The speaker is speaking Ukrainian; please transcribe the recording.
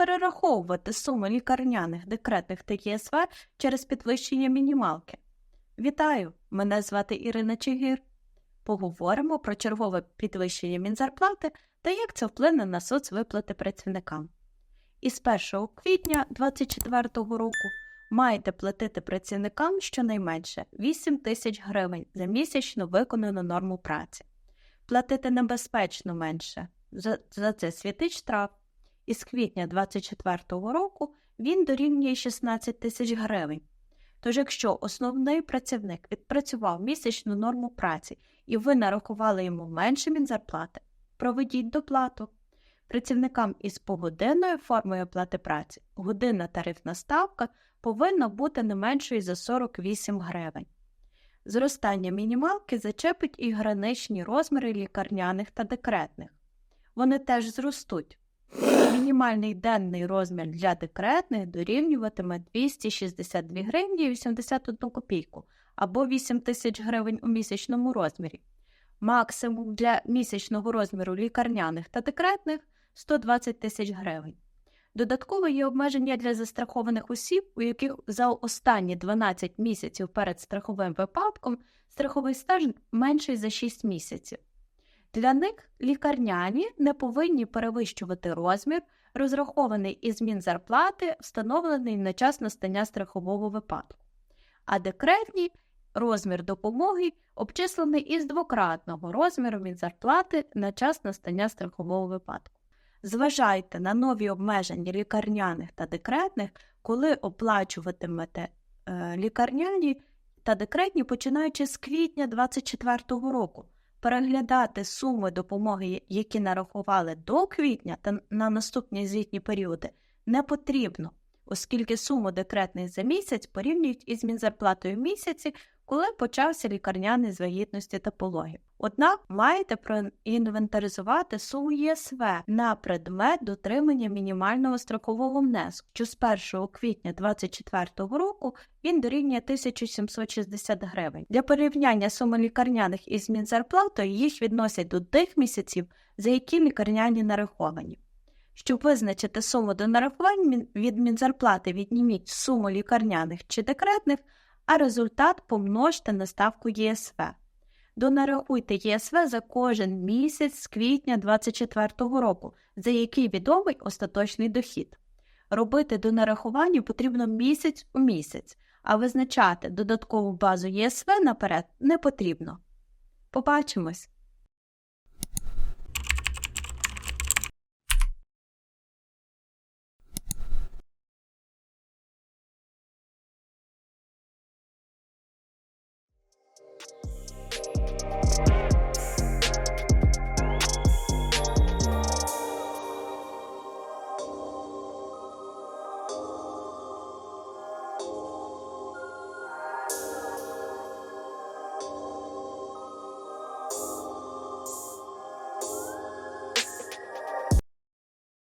перераховувати суми лікарняних, декретних та ЄСВ через підвищення мінімалки? Вітаю! Мене звати Ірина Чигир. Поговоримо про чергове підвищення мінзарплати та як це вплине на соцвиплати працівникам. Із 1 квітня 2024 року маєте платити працівникам щонайменше 8 тисяч гривень за місячну виконану норму праці. Платити небезпечно менше. За, за це світить штраф. Із квітня 2024 року він дорівнює 16 тисяч гривень. Тож, якщо основний працівник відпрацював місячну норму праці і ви нарахували йому менше мінзарплати, проведіть доплату. Працівникам із погодинною формою оплати праці годинна тарифна ставка повинна бути не меншою за 48 гривень. Зростання мінімалки зачепить і граничні розміри лікарняних та декретних. Вони теж зростуть. Мінімальний денний розмір для декретних дорівнюватиме 262 гривні 81 копійку або 8 тисяч гривень у місячному розмірі. Максимум для місячного розміру лікарняних та декретних 120 тисяч гривень. Додатково є обмеження для застрахованих осіб, у яких за останні 12 місяців перед страховим випадком страховий стаж менший за 6 місяців. Для них лікарняні не повинні перевищувати розмір, розрахований із мінзарплати, встановлений на час настання страхового випадку, а декретні розмір допомоги обчислений із двократного розміру мінзарплати на час настання страхового випадку. Зважайте на нові обмеження лікарняних та декретних, коли оплачуватимете е, лікарняні та декретні, починаючи з квітня 2024 року. Переглядати суми допомоги, які нарахували до квітня та на наступні звітні періоди, не потрібно, оскільки суму декретних за місяць порівнюють із мінзарплатою місяці, коли почався лікарняний з вагітності та пологів. Однак маєте проінвентаризувати суму ЄСВ на предмет дотримання мінімального строкового внеску, що з 1 квітня 2024 року він дорівнює 1760 гривень. Для порівняння суми лікарняних із мінзарплатою їх відносять до тих місяців, за які лікарняні нараховані. Щоб визначити суму до нарахувань від мінзарплати відніміть суму лікарняних чи декретних, а результат помножте на ставку ЄСВ. Донарахуйте ЄСВ за кожен місяць з квітня 2024 року, за який відомий остаточний дохід. Робити донарахування потрібно місяць у місяць, а визначати додаткову базу ЄСВ наперед не потрібно. Побачимось!